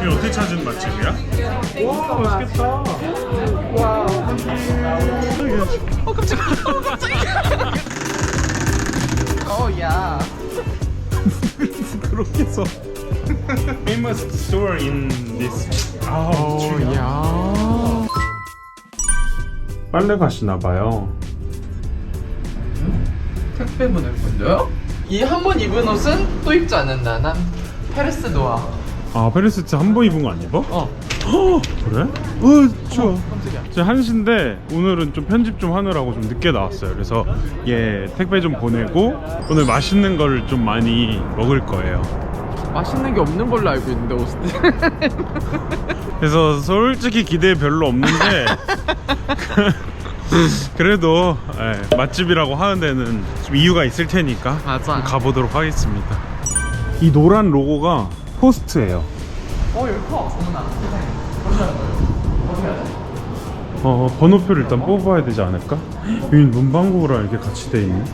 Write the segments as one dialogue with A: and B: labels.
A: 이게 어떻게 찾은 맛집이야? 와 맛있겠다. 와.
B: 어 깜짝이야 어 깜짝이야 어야
A: 그렇게 해서 famous store in this. 아,
B: 어야
A: 빨래 가시나 봐요.
B: 택배문을 걸려요? 이 한 번 입은 옷은 또 입지 않는다 난 페레스 노아
A: 아 페리스트 한번 입은 거 안 입어? 어어 그래? 어 추워.
B: 깜짝이야
A: 저 한시인데 오늘은 좀 편집 좀 하느라고 좀 늦게 나왔어요. 그래서 얘 택배 좀 보내고 오늘 맛있는 거를 좀 많이 먹을 거예요.
B: 맛있는 게 없는 걸로 알고 있는데 오스틴
A: 그래서 솔직히 기대 별로 없는데 그래도 예, 맛집이라고 하는 데는 좀 이유가 있을 테니까
B: 맞아.
A: 좀 가보도록 하겠습니다. 이 노란 로고가 포스트예요.
B: 어 여기 커 어머나
A: 어, 번호표를 일단 뽑아야 되지 않을까? 여기 문방구랑 이렇게 같이 돼 있네.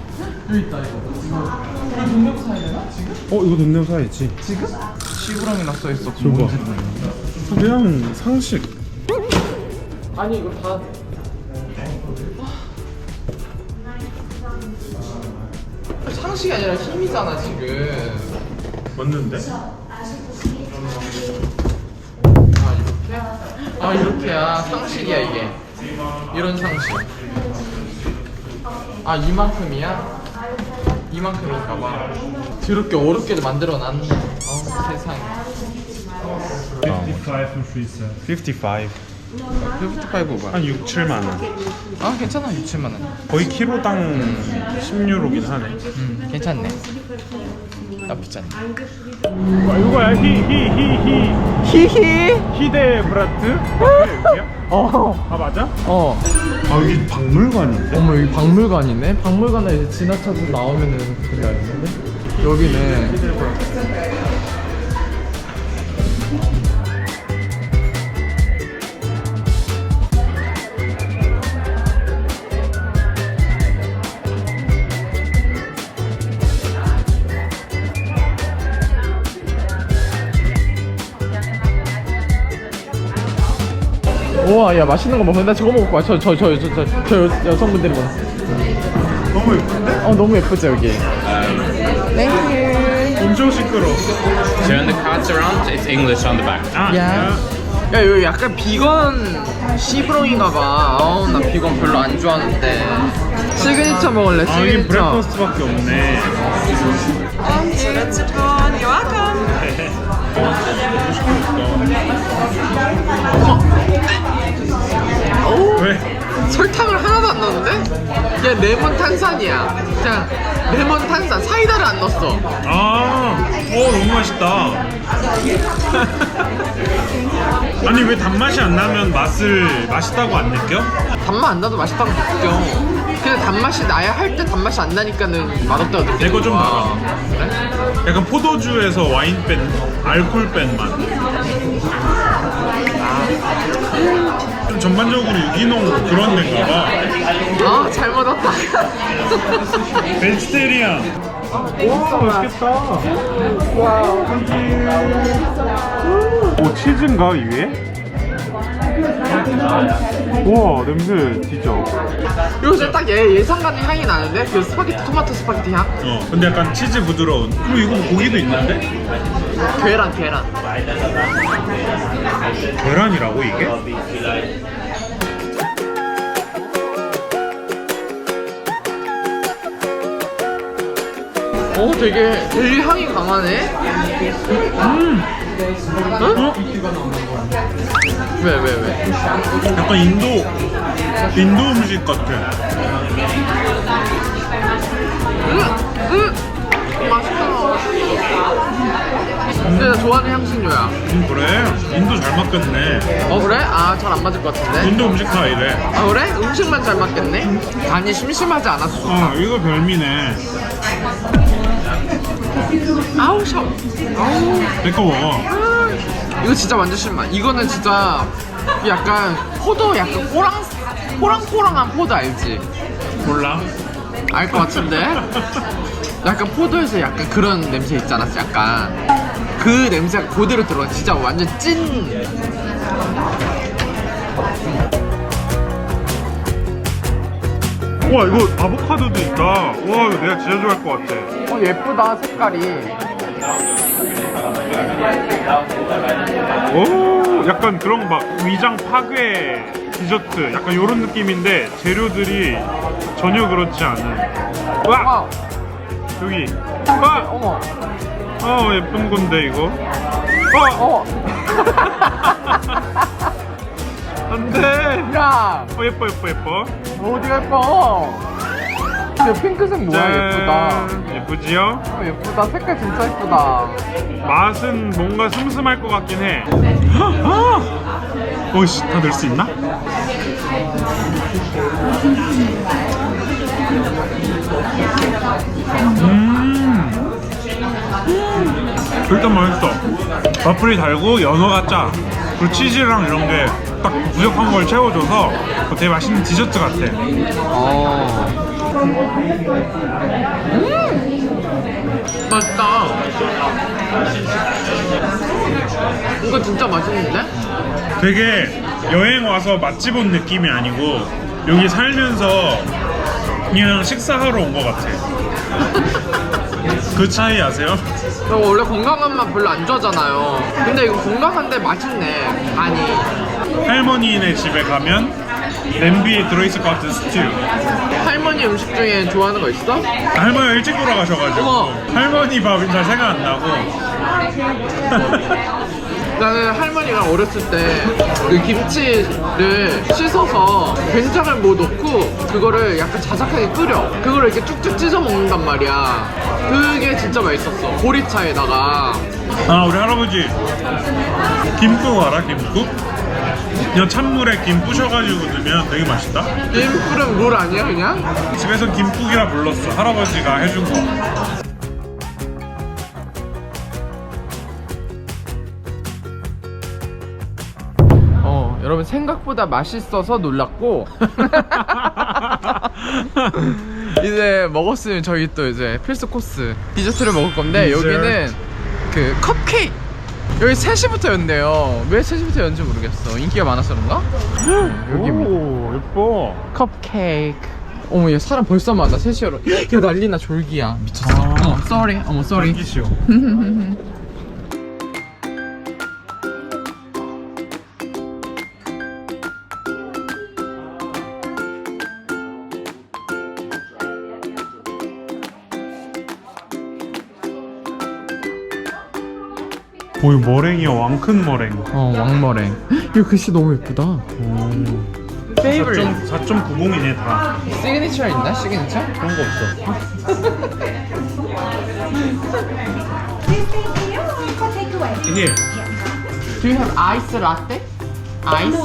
B: 여기 있다 이거 이거 이거 동네부 사야 되나 지금?
A: 어 이거 돈 내고 사야지.
B: 지금? 시부랑이나 써있어
A: 저거. 그냥 상식.
B: 아니 이거 다 상식이 아니라 힘이잖아 지금
A: 맞는데?
B: 이렇게야 상식이야 이게. 이런 상식. 아 이만큼이야? 이만큼인가봐. 더럽게 어렵게 만들어놨네. 어 세상에.
A: 55 55.
B: 55봐
A: 한 6, 7만 원.
B: 아 괜찮아 6, 7만원.
A: 거의 키로당 10유로긴 하네.
B: 음 괜찮네 나쁘지 않네
A: 와, 이거야 히히히히
B: 히히
A: 히데 브라트 여기야? 어아 맞아?
B: 어.
A: 아 여기 박물관인데?
B: 어머 여기 박물관이네? 박물관에 이제 지나쳐서 나오면은 그래야겠는데? 여기는 우와 야 맛있는 거 먹어 나 저거 먹을 거야 저 저 저 저저 여성분들이 먹어
A: 너무 예쁜데?
B: 어 너무 예쁘죠 여기
A: 엄청 시끄러.
C: Turn the cards around, it's English on the back.
A: 아,
B: 야. 야 여기 약간 비건 시브롱인가 봐. 어우 나 비건 별로 안 좋아하는데. 시그니처 먹을래
A: 아 여기
B: 시그니처.
A: 브렉퍼스트밖에 없네. 왜?
B: 그냥 레몬 탄산이야. 그냥 레몬 탄산 사이다를 안 넣었어.
A: 아, 오 너무 맛있다. 아니 왜 단맛이 안 나면 맛을 맛있다고 안 느껴?
B: 단맛 안 나도 맛있다고 느껴. 근데 단맛이 나야 할 때 단맛이 안 나니까는 맛없다고 느껴.
A: 내거 좀 나가.
B: 그래?
A: 약간 포도주에서 와인 뺀 알코올 뺀 맛. 전반적으로 유기농 그런 데인가 봐.
B: 아 잘못 왔다.
A: 베지테리안. 와 맛있겠다. 와. 오 치즈인가 이 위에? 우와 냄새 진짜.
B: 이거 진짜 딱얘 예상 가는 향이 나는데? 그 스파게티 토마토 스파게티 향?
A: 어 근데 약간 치즈 부드러운. 그리고 이거 뭐 고기도 있는데?
B: 계란 계란.
A: 계란이라고 이게?
B: 오 되게 되게 향이 강하네. 음. 응? 왜왜 왜?
A: 약간 인도 인도 음식 같아.
B: 맛있다. 근데 나 좋아하는 향신료야.
A: 음 그래? 인도 잘 맞겠네.
B: 어 그래? 아 잘 안 맞을 것 같은데.
A: 인도 음식 다 이래.
B: 아 그래? 음식만 잘 맞겠네. 간이 심심하지 좋다.
A: 어 이거 별미네.
B: 아우 셔. 아우. 아, 이거 진짜 완전 실망. 이거는 진짜 약간 포도 약간 꼬랑 꼬랑꼬랑한 포도 알지?
A: 몰라.
B: 알 것 같은데? 약간 포도에서 약간 그런 냄새 있지 않았어? 약간 그 냄새가 그대로 들어. 진짜 완전 찐.
A: 와 이거 아보카도도 있다. 와 이거 내가 진짜 좋아할 것 같아.
B: 어 예쁘다 색깔이.
A: 오 약간 그런 막 위장 파괴 디저트 약간 이런 느낌인데 재료들이 전혀 그렇지 않은. 와
B: 와,
A: 여기. 와
B: 어머,
A: 어 예쁜 건데 이거. 어
B: 어,
A: 안돼.
B: 야,
A: 어 예뻐 예뻐 예뻐.
B: 어디가 예뻐? 야 핑크색 뭐야 예쁘다.
A: 예쁘지요?
B: 어, 예쁘다 색깔 진짜 예쁘다.
A: 맛은 뭔가 슴슴할 것 같긴 해. 아! 오씨, 다 넣을 수 있나? 음, 일단 맛있어. 와플이 달고 연어가 짜. 그리고 치즈랑 이런 게 딱 부족한 걸 채워줘서 되게 맛있는 디저트 같아.
B: 어. 음! 맛있다. 이거 진짜 맛있는데?
A: 되게 여행 와서 맛집 온 느낌이 아니고 여기 살면서 그냥 식사하러 온 것 같아. 그 차이 아세요?
B: 저 원래 건강한 맛 별로 안 좋아하잖아요. 근데 이거 건강한데 맛있네. 많이.
A: 할머니네 집에 가면 냄비에 들어있을 것 같은 스튜.
B: 할머니 음식 중에 좋아하는 거 있어?
A: 할머니가 일찍 돌아가셔가지고
B: 어머.
A: 할머니 밥이 잘 생각 안 나고.
B: 나는 할머니가 어렸을 때 그 김치를 씻어서 된장을 뭐 넣고 그거를 약간 자작하게 끓여. 그거를 이렇게 쭉쭉 찢어 먹는단 말이야. 그게 진짜 맛있었어. 보리차에다가.
A: 아 우리 할아버지 김국 알아? 김국? 그냥 찬물에 김 부셔가지고 넣으면 되게 맛있다.
B: 김풀은 물 아니야 그냥?
A: 집에서 김국이라 불렀어. 할아버지가 해준 거.
B: 여러분 생각보다 맛있어서 놀랐고. 이제 먹었으면 저희 또 이제 필수 코스 디저트를 먹을 건데
A: 디저트.
B: 여기는 그 컵케이크 여기 3시부터 연대요. 왜 3시부터 연지 모르겠어. 인기가 많아서 그런가? 여기입니다
A: 오 예뻐.
B: 컵케이크 어머 얘 사람 벌써 많아. 3시로. 야 난리나 졸기야. 미쳤어.
A: 아.
B: 어머 쏘리 어머 쏘리
A: 오. 오이 머랭이야 왕큰 머랭.
B: 어 왕머랭 이 글씨 너무 예쁘다 페이블릿
A: 4.90이네 다.
B: 시그니처 있나? 시그니처?
A: 그런 거 없어. 이게
B: Do you have ice latte? Ice?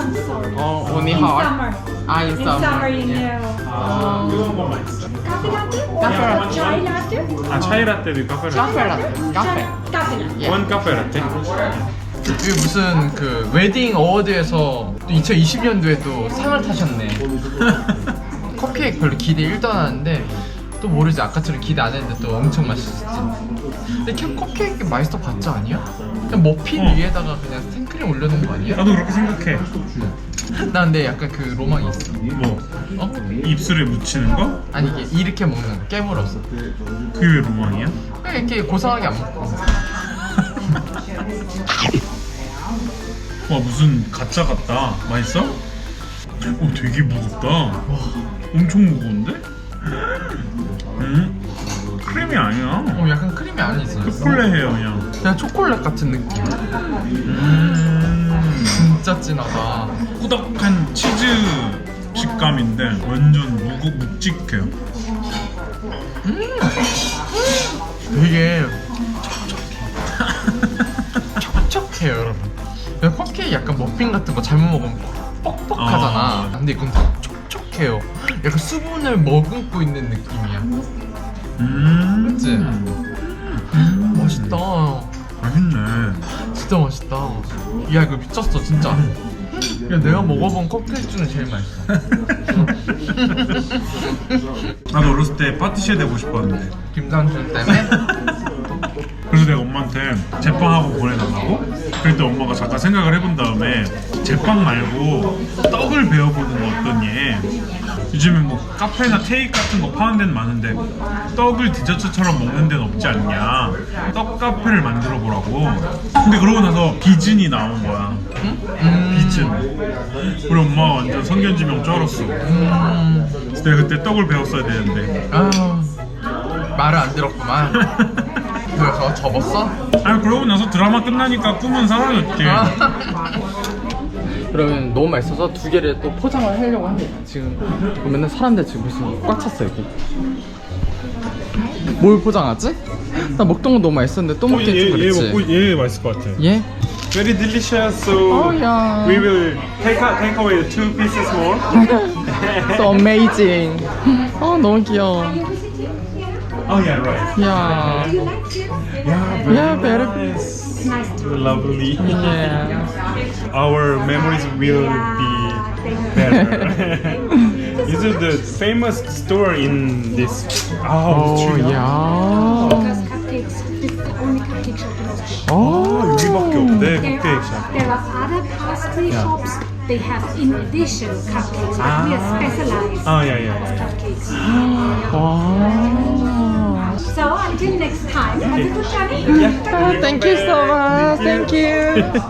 B: Oh, only hot.
D: Summer.
B: Ah, in
D: In
B: summer.
D: summer, you
B: Yeah.
A: 아, 뜨거운 것만 있어.
D: Coffee latte?
B: Cafe latte.
D: Chai latte?
A: 아 차이 라떼도 카페 라떼.
B: 카페 라떼. 카페.
D: Coffee latte.
B: 예.
A: 원 카페 라떼.
B: 이게 무슨 그 웨딩 어워드에서 또 2020년도에 또 상을 타셨네. 컵케이크 별로 기대 1도 안 하는데 또 모르지 아까처럼 기대 안 했는데 또 엄청 맛있었지. 근데 그냥 컵케이크 마이스터 봤지 아니야? 그냥 머핀
A: 어.
B: 위에다가 그냥 생크림 올려놓은 거 아니야?
A: 나도 그렇게 생각해.
B: 나 근데 약간 그 로망이 있어.
A: 뭐
B: 어?
A: 입술에 묻히는 거?
B: 아니 이게 이렇게 먹는 거 깨물어서.
A: 그게 왜 로망이야?
B: 그냥 이렇게 고상하게 안 먹고.
A: 와 무슨 가짜 같다. 맛있어? 오 되게 무겁다. 와 엄청 무거운데? 음 크림이 아니야.
B: 어 약간 크림이 안에 있어.
A: 초콜릿해요 그냥.
B: 그냥 초콜릿 같은 느낌.
A: 음
B: 진짜 진하다.
A: 꾸덕한 치즈 식감인데 완전 무거 묵직해요.
B: 되게 촉촉해. 촉촉해요, 여러분. 그냥 컵케이크 약간 머핀 같은 거 잘못 먹으면 뻑뻑하잖아.
A: 아.
B: 근데 이건 되게 촉촉해요. 약간 수분을 머금고 있는 느낌이야.
A: 음
B: 그치?
A: 음,
B: 맛있다.
A: 맛있네.
B: 진짜 맛있다. 야 이거 미쳤어 진짜. 야 내가 먹어본 컵케이크 중에 제일 맛있어.
A: 나도 어렸을 때 파티시에 되고 싶었는데
B: 김상준 때문에.
A: 그래서 그래 엄마한테 제빵하고 보내달라고? 그랬더니 엄마가 잠깐 생각을 해본 다음에 제빵 말고 떡을 배워보는 거 어떠니? 요즘에 뭐 카페나 테이크 같은 거 파는 데는 많은데 떡을 디저트처럼 먹는 데는 없지 않냐. 떡 카페를 만들어 보라고. 근데 그러고 나서 비즌이 나온 거야. 비즌 우리 엄마가 완전 성견지명 쩔었어. 내가 그때 떡을 배웠어야 되는데.
B: 아 말을 안 들었구만. 그래서 접었어?
A: 아니 그러고 나서 드라마 끝나니까 꿈은 사라졌지.
B: 아. 그러면 너무 맛있어서 두 개를 또 포장을 하려고 합니다. 지금 보면은 사람들 지금 벌써 꽉 찼어 여기. 뭘 포장하지? 나 먹던 건 너무 맛있었는데 또 먹긴 좀
A: 얘, 얘
B: 그렇지.
A: 먹고 얘 맛있을 것 같아
B: 얘?
A: Very delicious so
B: Oh, yeah.
A: we will take, a, take away two pieces more
B: So amazing. 어 너무 귀여워.
A: Oh yeah right
B: 야.
A: Yeah,
B: Yeah, very
A: nice. Lovely.
B: Yeah.
A: Our memories will be better. Is it the famous store in this? Oh,
B: 어
A: street?
B: 야.
D: Because cupcakes is the only cupcake shop in Austria.
B: 어
A: 여기밖에 없대
D: There
A: 네, cupcake shop.
D: are, there are other pastry shops. They have in addition cupcakes, but we are specialized
A: Oh yeah yeah.
D: of cupcakes.
B: 와.
D: So until next time, have a good journey.
B: 아, thank you so much. Thank you.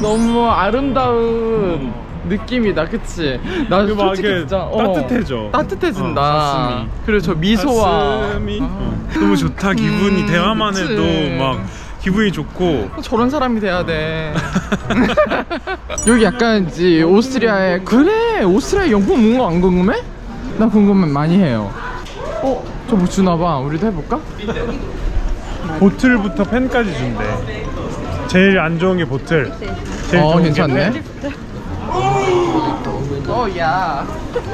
B: 너무 아름다운 느낌이다, 그치? 나
A: 그 막
B: 솔직히
A: 이렇게
B: 진짜 어,
A: 따뜻해져.
B: 따뜻해진다.
A: 어, 가슴이.
B: 그리고 저 미소와
A: 가슴이. 어. 너무 좋다 기분이
B: 음,
A: 대화만
B: 그치.
A: 해도 막 기분이 좋고
B: 저런 사람이 돼야 돼. 여기 약간 이제 오스트리아에 그래 오스트리아 영국 뭔가 안 궁금해? 나 궁금해 많이 해요. 어? 저뭐 주나봐. 우리도 해볼까?
A: 보틀부터 펜까지 준대. 제일 안 좋은 게 보틀. 제일
B: 어
A: 좋은 게
B: 괜찮네.
A: 펜.
B: 어 야.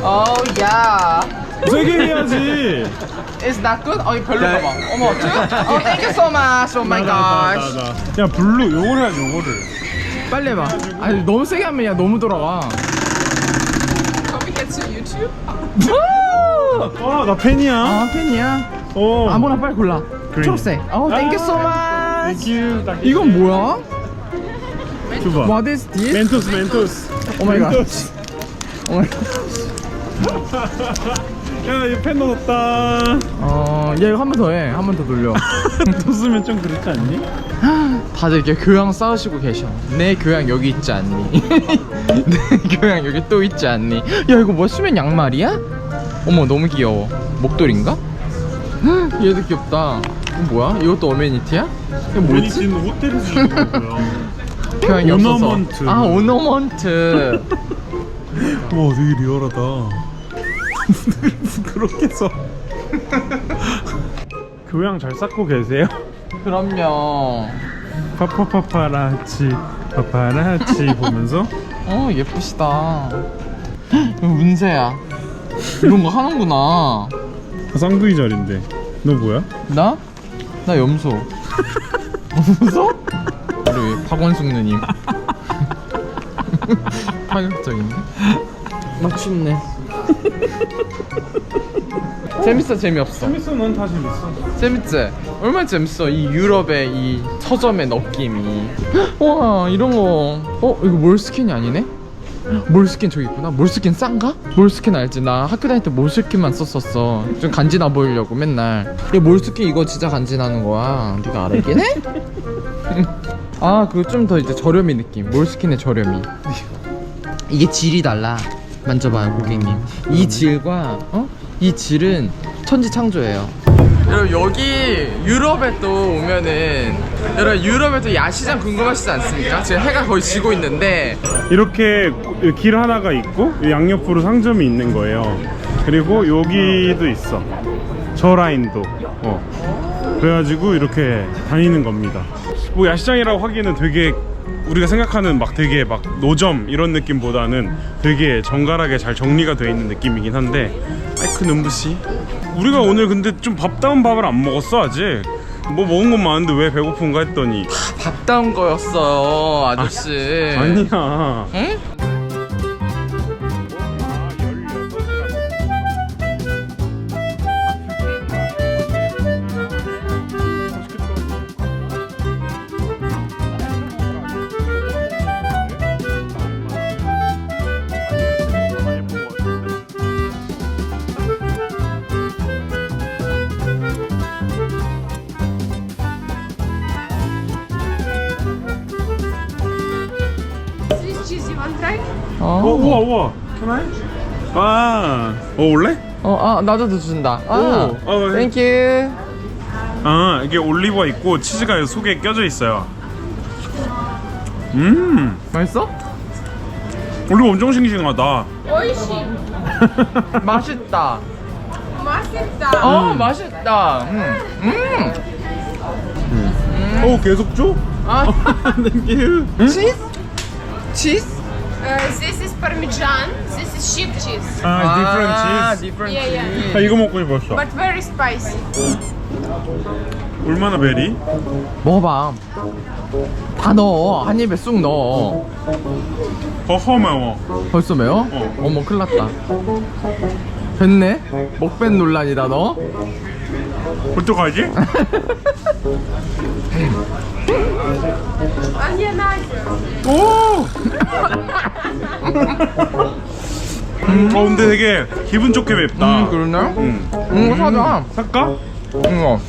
B: 어 야.
A: 세게 해야지.
B: Is that good? 어 이거 별로가 봐. 어머 어쩌? 어 thank you so much. Oh my gosh.
A: 야 블루 요걸 해야지 요거를.
B: 빨리 해봐. 아니 너무 세게 하면 야 너무 돌아가.
A: 아나 펜이야.
B: 아 팬이야?
A: 어.
B: 아무나 빨리 골라.
A: 그린.
B: 초록색. 어 thank you so much.
A: Thank you.
B: 이건 뭐야?
A: 줘봐.
B: What is this?
A: 멘토스 멘토스.
B: 오 마이 갓.
A: 멘토스.
B: 오 마이 갓.
A: 야이 펜 넣었다.
B: 어, 야 이거 한 번 더 해. 한 번 더 돌려.
A: 또 쓰면 좀 그렇지 않니?
B: 다들 이렇게 교양 쌓으시고 계셔. 내 교양 여기 있지 않니? 내 교양 여기 또 있지 않니? 야 이거 뭐 수면 양말이야? 어머 너무 귀여워. 목도리인가? 헉, 얘도 귀엽다. 이거 뭐야? 이것도 어메니티야? 이거 뭐지?
A: 지금 호텔에서 주는 거고요.
B: 교양이 없어서.
A: 오너먼트.
B: 아 오너먼트.
A: 와 되게 리얼하다. 그렇게 서 교양 잘 쌓고 계세요?
B: 그럼요.
A: 파파파파라치 파파라치 보면서
B: 어 예쁘시다. 이거 운세야. 이런 거 하는구나.
A: 쌍둥이 자리인데 너 뭐야?
B: 나? 나 염소. 염소? 우리 박원숙 누님. 파격적인데? 막 춥네. 재밌어 재미없어.
A: 재밌어 넌 다 재밌어
B: 재밌지? 얼마나 재밌어 이 유럽의 이 서점의 느낌이. 와 이런 거. 어 이거 몰스킨이 아니네? 몰스킨 저기 있구나. 몰스킨 싼가? 몰스킨 알지? 나 학교 다닐 때 몰스킨만 썼었어. 좀 간지나 보이려고 맨날. 야 몰스킨 이거 진짜 간지나는 거야. 네가 해? 아 그거 좀 더 이제 저렴이 느낌. 몰스킨의 저렴이. 이게 질이 달라. 만져봐요 고객님. 이 질과 어? 이 질은 천지창조예요. 여러분 여기 유럽에 또 오면은 여러분 유럽에 또 야시장 궁금하시지 않습니까? 지금 해가 거의 지고 있는데
A: 이렇게 길 하나가 있고 이 양옆으로 상점이 있는 거예요 그리고 여기도 있어 저 라인도 어. 그래가지고 이렇게 다니는 겁니다 뭐 야시장이라고 하기에는 되게 우리가 생각하는 막 되게 막 노점 이런 느낌보다는 되게 정갈하게 잘 정리가 되어 있는 느낌이긴 한데 아이크 눈부시. 우리가 오늘 근데 좀 밥다운 밥을 안 먹었어 아직? 뭐 먹은 건 많은데 왜 배고픈가 했더니.
B: 밥다운 거였어요 아저씨.
A: 아 니야.
B: 응? 어,
A: 어, 우와 우와. 하나? 아, 어 올래?
B: 어, 아, 나도 준다. 아,
A: 오, 어, 해.
B: 땡큐.
A: 아 이게 올리브가 있고 치즈가 속에 껴져 있어요. 음,
B: 맛있어?
A: 올리브 엄청 싱싱하다.
B: 맛있다.
E: 맛있다.
B: 어, 맛있다. 음, 음.
A: 오 계속 줘?
B: 아,
A: 땡큐.
B: 치즈? 치즈?
E: Uh, this is Parmesan. This is sheep cheese.
A: 아, different cheese.
B: different
E: Yeah, yeah.
B: cheese.
A: 아 이거 먹고 싶었어.
E: But very spicy.
A: 얼마나 베리?
B: 먹어봐. 다 넣어. 한 입에 쑥 넣어.
A: 허허 매워.
B: 벌써 매워?
A: 어.
B: 어머, 큰일 났다. 뱉네? 먹뱉 논란이다, 너?
A: 어떡하지?
E: Onionizer.
A: 오! 음, 어 근데 되게 기분 좋게 맵다.
B: 음, 그러네?
A: 음.
B: 음, 이거 사자.
A: 살까?
B: 이거.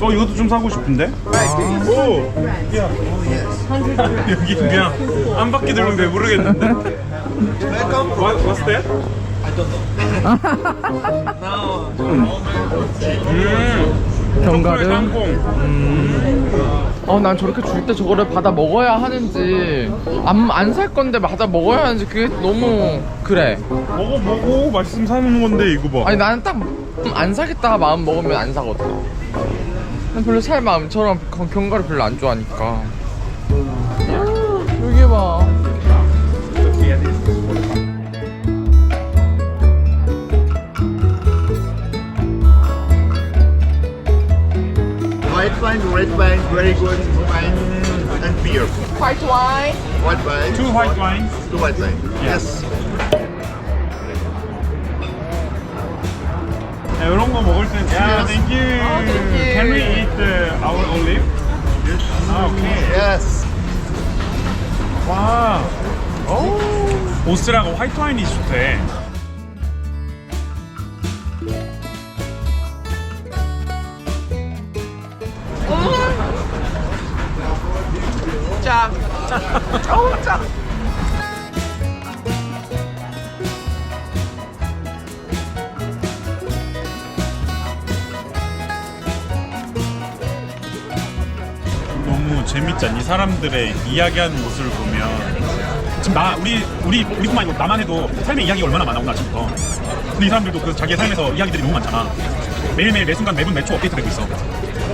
A: 어 이것도 좀 사고 싶은데? 오! 야. 여기 그냥 한 바퀴 돌면 배부르겠는데? What, what's that? 음,
B: 견과류.
A: 땅콩.
B: 어, 난 저렇게 줄 때 저거를 받아 먹어야 하는지, 안, 안 살 건데 받아 먹어야 하는지, 그게 너무, 그래.
A: 먹어 먹어 맛있으면 사는 건데 이거 봐.
B: 아니, 나는 딱, 음, 안 사겠다 마음 먹으면 안 사거든. 난 별로 살 마음처럼 경- 견과류 별로 안 좋아하니까. 여기 봐.
F: White wine, red wine, very good wine, and beer.
B: 화이트 와인.
F: White wine.
A: Two white wine.
F: Two white wine. Yes.
A: 야, 이런 거 먹을 때는 야, thank you.
B: 아, thank you.
A: Can we eat uh, our olive? 아, 오케이.
F: Yes.
A: 와. 오. 오스라가 화이트 와인이 좋대.
B: 짝. 어우, 짝.
A: 너무 재밌잖니? 사람들의 이야기하는 모습을 보면. 지금 나 우리 우리 우리뿐만 아니고 나만 해도 삶의 이야기가 얼마나 많아 오늘 아침부터. 근데 이 사람들도 그 자기의 삶에서 이야기들이 너무 많잖아. 매일매일 매 순간 매분 매초 업데이트되고 있어.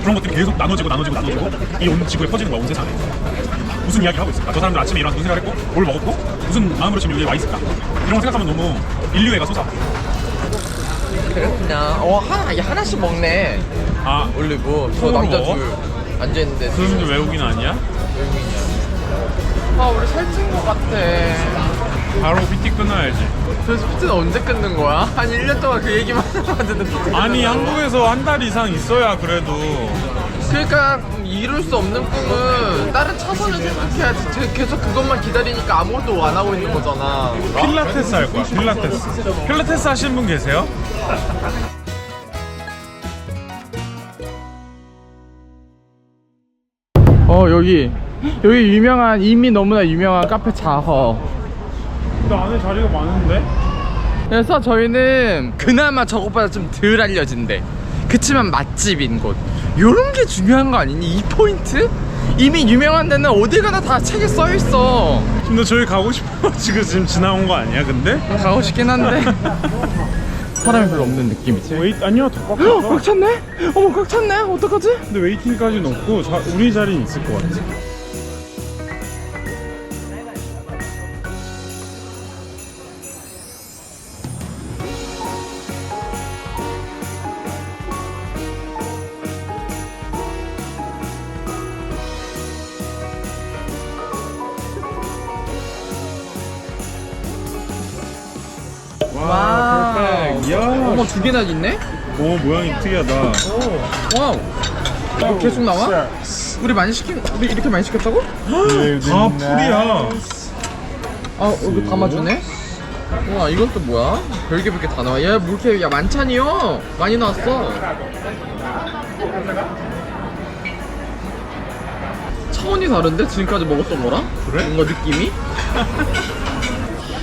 A: 그런 것들이 계속 나눠지고 나눠지고 나눠지고 이 온 지구에 퍼지는 거야 온 세상에 무슨 이야기 하고 있을까 저 사람들 아침에 일어나서 무슨 생각을 했고 뭘 먹었고 무슨 마음으로 지금 여기 와 있을까 이런 거 생각하면 너무 인류애가 솟아
B: 그렇구나. 어, 하나, 야, 하나씩 먹네.
A: 아
B: 올리브. 저 남자
A: 먹어?
B: 둘 앉아있는데.
A: 그 사람들 외국인 아니야?
B: 아, 우리 살찐 것 같아.
A: 바로 PT 끊어야지
B: 그래서 피트는 언제 끊는 거야? 한 1년 동안 그 얘기만 하는데 피트
A: 아니 한국에서 한 달 이상 있어야 그래도
B: 그러니까 이룰 수 없는 꿈은 다른 차선을 생각해야지. 제- 계속 그것만 기다리니까 아무것도 안 하고 있는 거잖아.
A: 필라테스 할 거야 필라테스. 필라테스 하시는 분 계세요?
B: 어 여기 여기 유명한 이미 너무나 유명한 카페 자허.
A: 근데 안에 자리가 많은데?
B: 그래서 저희는 그나마 저것보다 좀 덜 알려진대 그치만 맛집인 곳 요런 게 중요한 거 아니니? 이 포인트? 이미 유명한 데는 어디 가나 다 책에 써 있어
A: 근데 저희 가고 싶어가지고 지금 지나온 거 아니야 근데?
B: 가고 싶긴 한데 사람이 별로 없는 느낌이지
A: 웨이 아니야 더
B: 헉, 꽉꽉 찼네? 어머 꽉 찼네? 어떡하지?
A: 근데 웨이팅까지는 없고 자, 우리 자리는 있을 것 같아 이야
B: 어머 두 개나 있네?
A: 오 모양이 특이하다
B: 와우 이거 계속 나와? 우리 많이 시킨 우리 이렇게 많이 시켰다고?
A: 아 풀이야
B: 아 이거 담아주네? 우와 이건 또 뭐야? 별게 별게 다 나와 야뭐 이렇게 야 만찬이요 많이 나왔어 차원이 다른데 지금까지 먹었던 거랑?
A: 그래?
B: 뭔가 느낌이?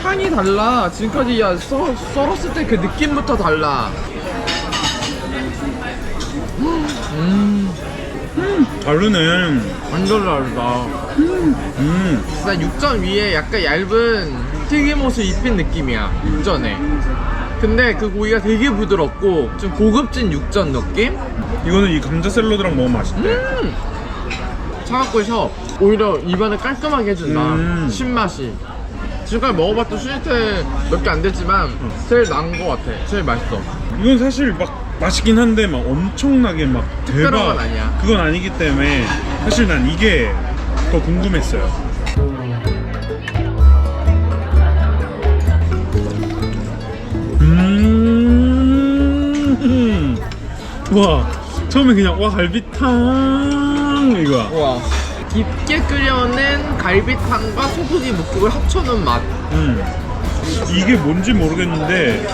B: 향이 달라. 지금까지 야 썰, 썰었을 때 그 느낌부터 달라.
A: 다르네.
B: 완전 다르다.
A: 음.
B: 진짜 육전 위에 약간 얇은 튀김옷을 입힌 느낌이야. 육전에. 근데 그 고기가 되게 부드럽고 좀 고급진 육전 느낌?
A: 이거는 이 감자 샐러드랑 먹으면 맛있대.
B: 차갑고 셔. 오히려 입안을 깔끔하게 해준다.
A: 음.
B: 신맛이. 지금까지 먹어봤던 스위트 몇개 안 됐지만 제일 나은 것 같아. 제일 맛있어.
A: 이건 사실 막 맛있긴 한데 막 엄청나게 막
B: 특별한
A: 대박
B: 건 아니야.
A: 그건 아니기 때문에 사실 난 이게 더 궁금했어요. 음. 와 처음에 그냥 와 갈비탕 이거야.
B: 와. 깊게 끓여낸 갈비탕과 소고기 묵국을 합쳐놓은 맛.
A: 음. 이게 뭔지 모르겠는데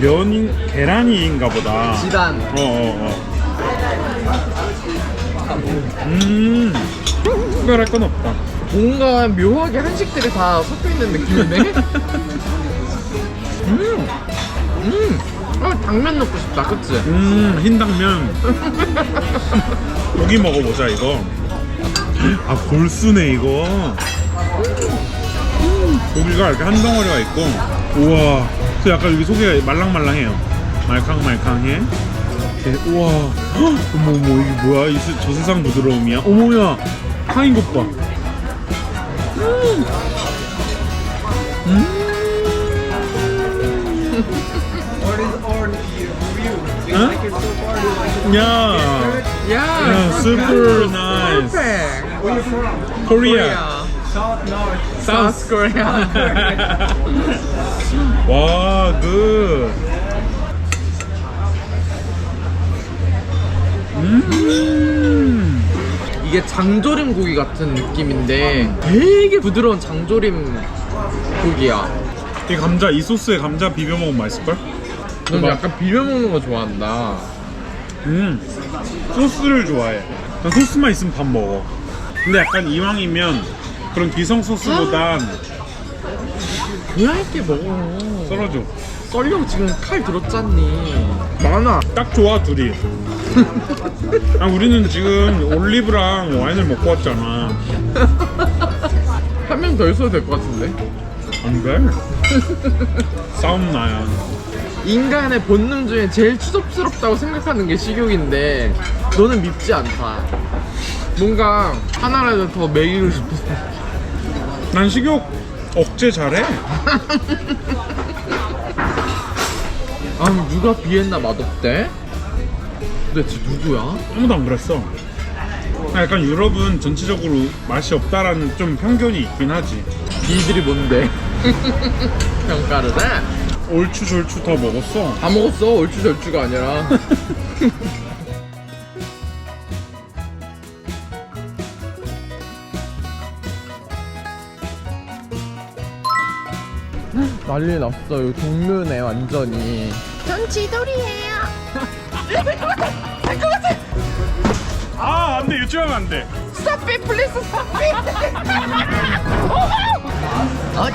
A: 면인 계란이인가 보다.
B: 지단.
A: 어 어 어. 음. 특별할 건 없다.
B: 뭔가 묘하게 한식들이 다 섞여 있는 느낌인데? 음, 음, 아, 당면 넣고 싶다, 그치?
A: 음, 흰 당면. 고기 먹어보자 이거. 아 골수네 이거. 음, 고기가 이렇게 한 덩어리가 있고. 우와. 그 약간 여기 속이 말랑말랑해요. 말캉말캉해. 이렇게, 우와. 헉, 어머 어머 이게 뭐야? 이 세- 저 세상 부드러움이야. 어머야. 향인 것 봐. 응? 야.
B: 야,
A: 야, super nice.
B: perfect.
A: 코리아.
B: South Korea.
A: 와, 굿. 음.
B: 이게 장조림 고기 같은 느낌인데 되게 부드러운 장조림 고기야.
A: 이 감자, 이 소스에 감자 비벼 먹으면 맛있을걸?
B: 넌
A: 막-
B: 약간 비벼 먹는 거 좋아한다.
A: 음. 소스를 좋아해. 난 소스만 있으면 밥 먹어. 근데 약간 이왕이면 그런 기성 소스보단
B: 교양 있게 먹어.
A: 썰어줘.
B: 썰려고 지금 칼 들었잖니. 많아.
A: 딱 좋아, 둘이. 아, 우리는 지금 올리브랑 와인을 먹고 왔잖아.
B: 한 명 더 있어도 될 것 같은데.
A: 안 돼? 싸움 나야.
B: 인간의 본능 중에 제일 추접스럽다고 생각하는 게 식욕인데 너는 밉지 않다. 뭔가 하나라도 더 먹이고 싶었어.
A: 난 식욕 억제 잘해.
B: 아 누가 비엔나 맛없대? 도대체 누구야?
A: 아무도 안 그랬어. 아, 약간 유럽은 전체적으로 맛이 없다라는 좀 편견이 있긴 하지.
B: 니들이 뭔데? 평가를 해?
A: 올추 절추 더 먹었어.
B: 다 먹었어 얼추절추가 아니라 난리 났어 요 동묘네 완전히
E: 전 지돌이에요.
A: 아, 안 돼. 유치하면 안 돼.
E: Stop it, please stop it.
F: 어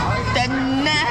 F: นะ